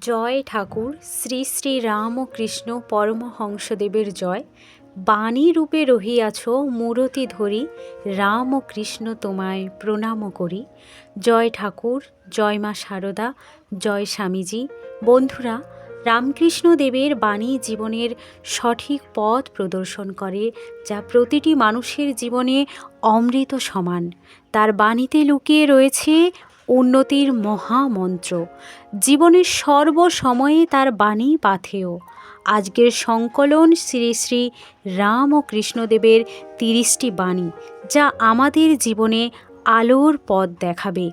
জয় ঠাকুর, শ্রী শ্রী রাম ও কৃষ্ণ পরমহংসদেবের জয়। বাণী রূপে রহিয়াছ মূরতি ধরি, রাম ও কৃষ্ণ তোমায় প্রণাম করি। জয় ঠাকুর, জয় মা শারদা জয় স্বামীজি। বন্ধুরা, রামকৃষ্ণ দেবের বাণী জীবনের সঠিক পথ প্রদর্শন করে, যা প্রতিটি মানুষের জীবনে অমৃত সমান। তার বাণীতে লুকিয়ে রয়েছে উন্নতির মহামন্ত্র। জীবনের সর্বসময়ে তার বাণী পাথেয়। আজকের সংকলন শ্রী শ্রী রাম ও কৃষ্ণদেবের তিরিশটি বাণী, যা আমাদের জীবনে আলোর পথ দেখাবে।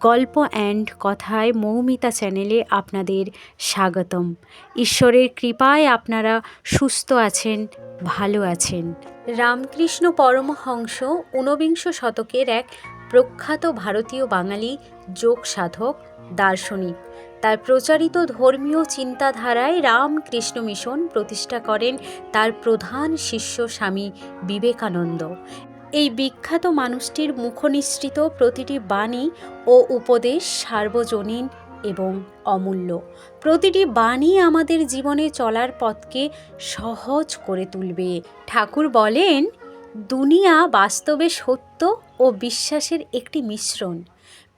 গল্প অ্যান্ড কথায় মৌমিতা চ্যানেলে আপনাদের স্বাগতম। ঈশ্বরের কৃপায় আপনারা সুস্থ আছেন, ভালো আছেন। রামকৃষ্ণ পরমহংস ঊনবিংশ শতকের এক প্রখ্যাত ভারতীয় বাঙালি যোগ সাধক, দার্শনিক। তার প্রচারিত ধর্মীয় চিন্তাধারায় রামকৃষ্ণ মিশন প্রতিষ্ঠা করেন তার প্রধান শিষ্য স্বামী বিবেকানন্দ। এই বিখ্যাত মানুষটির মুখনিসৃত প্রতিটি বাণী ও উপদেশ সার্বজনীন এবং অমূল্য। প্রতিটি বাণী আমাদের জীবনে চলার পথকে সহজ করে তুলবে। ঠাকুর বলেন দুনিয়া বাস্তবে সত্য ও বিশ্বাসের একটি মিশ্রণ।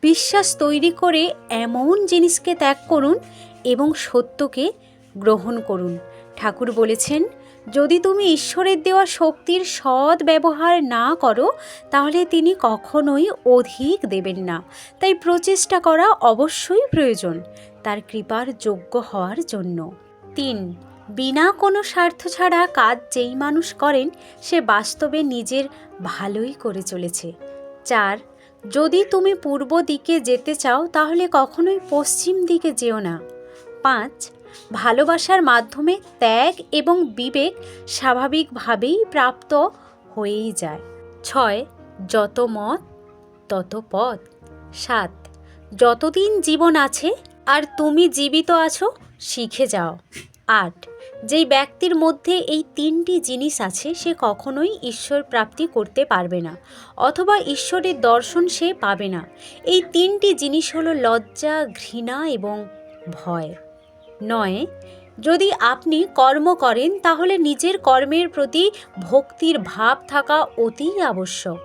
বিশ্বাস তৈরি করে এমন জিনিসকে ত্যাগ করুন এবং সত্যকে গ্রহণ করুন। ঠাকুর বলেছেন, যদি তুমি ঈশ্বরের দেওয়া শক্তির সৎ ব্যবহার না করো, তাহলে তিনি কখনোই অধিক দেবেন না। তাই প্রচেষ্টা করা অবশ্যই প্রয়োজন। তার কৃপার যোগ্য হওয়ার জন্য। তিন বিনা কোনো স্বার্থ ছাড়া কাজ যেই মানুষ করেন, সে বাস্তবে নিজের ভালোই করে চলেছে। চার, যদি তুমি পূর্ব দিকে যেতে চাও, তাহলে কখনোই পশ্চিম দিকে যেও না। পাঁচ, ভালোবাসার মাধ্যমে ত্যাগ এবং বিবেক স্বাভাবিকভাবেই প্রাপ্ত হয়েই যায়। ছয়, যত মত, তত পথ। সাত, যতদিন জীবন আছে আর তুমি জীবিত আছো, শিখে যাও। আট। যেই ব্যক্তির মধ্যে এই তিনটি জিনিস আছে, সে কখনোই ঈশ্বর প্রাপ্তি করতে পারবে না, অথবা ঈশ্বরের দর্শন সে পাবে না। এই তিনটি জিনিস হলো লজ্জা, ঘৃণা এবং ভয়। নয়, যদি আপনি কর্ম করেন, তাহলে নিজের কর্মের প্রতি ভক্তির ভাব থাকা অতি আবশ্যক।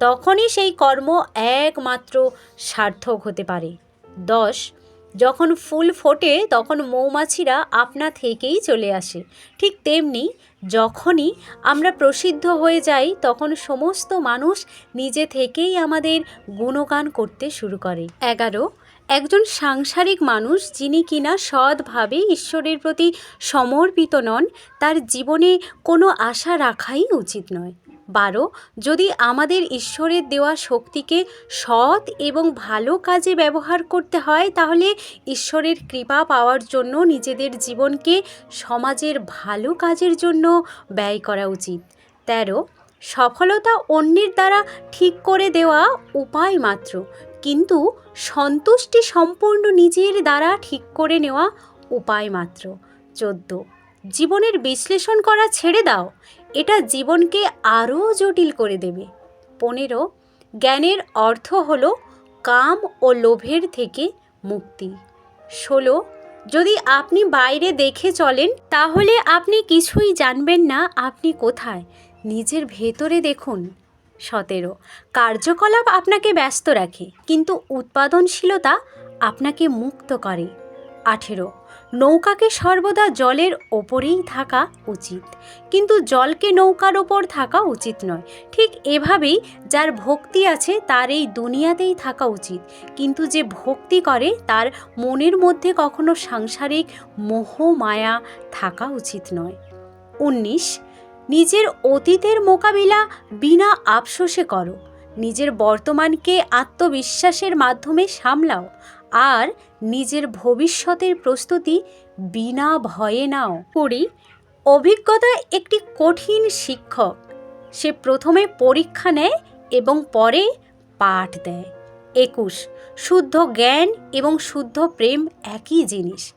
তখনই সেই কর্ম একমাত্র সার্থক হতে পারে। দশ যখন ফুল ফোটে তখন মৌমাছিরা আপনা থেকেই চলে আসে। ঠিক তেমনি যখনই আমরা প্রসিদ্ধ হয়ে যাই তখন সমস্ত মানুষ নিজে থেকেই আমাদের গুণগান করতে শুরু করে। এগারো, একজন সাংসারিক মানুষ যিনি কিনা সৎভাবে ঈশ্বরের প্রতি সমর্পিত নন, তার জীবনে কোনো আশা রাখাই উচিত নয়। বারো, যদি আমাদের ঈশ্বরের দেওয়া শক্তিকে সৎ এবং ভালো কাজে ব্যবহার করতে হয়, তাহলে ঈশ্বরের কৃপা পাওয়ার জন্য নিজেদের জীবনকে সমাজের ভালো কাজের জন্য ব্যয় করা উচিত। তেরো, সফলতা অন্যের দ্বারা ঠিক করে দেওয়া উপায় মাত্র, কিন্তু সন্তুষ্টি সম্পূর্ণ নিজের দ্বারা ঠিক করে নেওয়া উপায় মাত্র। চোদ্দ জীবনের বিশ্লেষণ করা ছেড়ে দাও। এটা জীবনকে আরও জটিল করে দেবে। পনেরো, জ্ঞানের অর্থ হলো কাম ও লোভের থেকে মুক্তি। ষোলো, যদি আপনি বাইরে দেখে চলেন, তাহলে আপনি কিছুই জানবেন না আপনি কোথায়। নিজের ভেতরে দেখুন। সতেরো, কার্যকলাপ আপনাকে ব্যস্ত রাখে, কিন্তু উৎপাদনশীলতা আপনাকে মুক্ত করে। আঠেরো নৌকাকে সর্বদা জলের ওপরেই থাকা উচিত। কিন্তু জলকে নৌকার ওপর থাকা উচিত নয়। ঠিক এভাবেই যার ভক্তি আছে তার এই দুনিয়াতেই থাকা উচিত। কিন্তু যে ভক্তি করে তার মনের মধ্যে কখনো সাংসারিক মোহ মায়া থাকা উচিত নয়। উনিশ, নিজের অতীতের মোকাবিলা বিনা আফসোসে করো। নিজের বর্তমানকে আত্মবিশ্বাসের মাধ্যমে সামলাও। আর নিজের ভবিষ্যতের প্রস্তুতি বিনা ভয়ে নাও। করি অভিজ্ঞতা একটি কঠিন শিক্ষক। সে প্রথমে পরীক্ষা নেয় এবং পরে পাঠ দেয়। একুশ, শুদ্ধ জ্ঞান এবং শুদ্ধ প্রেম একই জিনিস।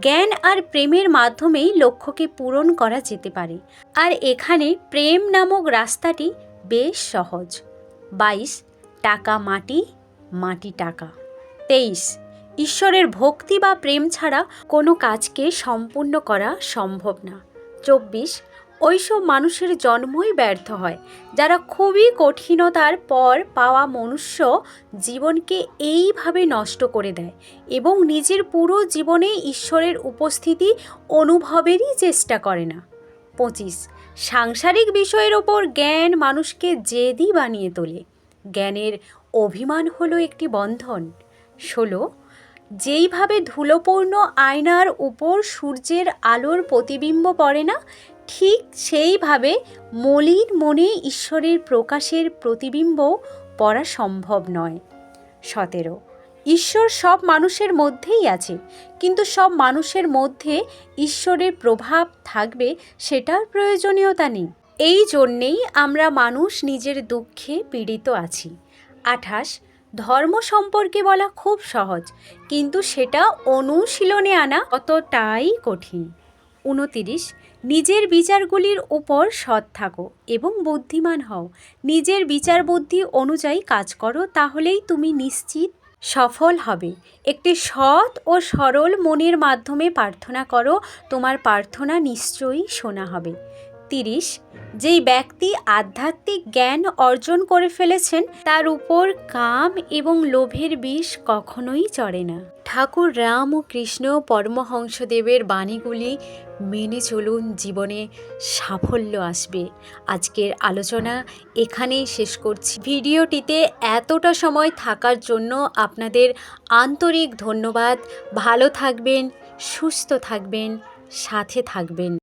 জ্ঞান আর প্রেমের মাধ্যমেই লক্ষ্যকে পূরণ করা যেতে পারে। আর এখানে প্রেম নামক রাস্তাটি বেশ সহজ। বাইশ, টাকা মাটি মাটি টাকা। তেইশ। ঈশ্বরের ভক্তি বা প্রেম ছাড়া কোনো কাজকে সম্পূর্ণ করা সম্ভব না। চব্বিশ। ওইসব মানুষের জন্মই ব্যর্থ হয়, যারা খুবই কঠিনতার পর পাওয়া মনুষ্য জীবনকে এইভাবে নষ্ট করে দেয় এবং নিজের পুরো জীবনে ঈশ্বরের উপস্থিতি অনুভবেরই চেষ্টা করে না। পঁচিশ। সাংসারিক বিষয়ের ওপর জ্ঞান মানুষকে জেদি বানিয়ে তোলে। জ্ঞানের অভিমান হলো একটি বন্ধন। ষোলো, যেইভাবে ধুলোপূর্ণ আয়নার উপর সূর্যের আলোর প্রতিবিম্ব পড়ে না, ঠিক সেইভাবে মলিন মনে ঈশ্বরের প্রকাশের প্রতিবিম্ব পড়া সম্ভব নয়। সতেরো, ঈশ্বর সব মানুষের মধ্যেই আছে, কিন্তু সব মানুষের মধ্যে ঈশ্বরের প্রভাব থাকবে সেটার প্রয়োজনীয়তা নেই। এই জন্যেই আমরা মানুষ নিজের দুঃখে পীড়িত আছি। আঠাশ ধর্ম সম্পর্কে বলা খুব সহজ, কিন্তু সেটা অনুশীলনে আনা অতটাই কঠিন। উনতিরিশ, নিজের বিচারগুলির উপর সৎ থাকো এবং বুদ্ধিমান হও। নিজের বিচার বুদ্ধি অনুযায়ী কাজ করো, তাহলেই তুমি নিশ্চিত সফল হবে। একটি সৎ ও সরল মনের মাধ্যমে প্রার্থনা করো, তোমার প্রার্থনা নিশ্চয়ই শোনা হবে। তিরিশ, যেই ব্যক্তি আধ্যাত্মিক জ্ঞান অর্জন করে ফেলেছেন, তার উপর কাম এবং লোভের বিষ কখনোই চড়ে না। ঠাকুর রাম ও কৃষ্ণ পরমহংসদেবের বাণীগুলি মেনে চলুন জীবনে সাফল্য আসবে। আজকের আলোচনা এখানেই শেষ করছি। ভিডিওটিতে এতটা সময় থাকার জন্য আপনাদের আন্তরিক ধন্যবাদ। ভালো থাকবেন, সুস্থ থাকবেন, সাথে থাকবেন।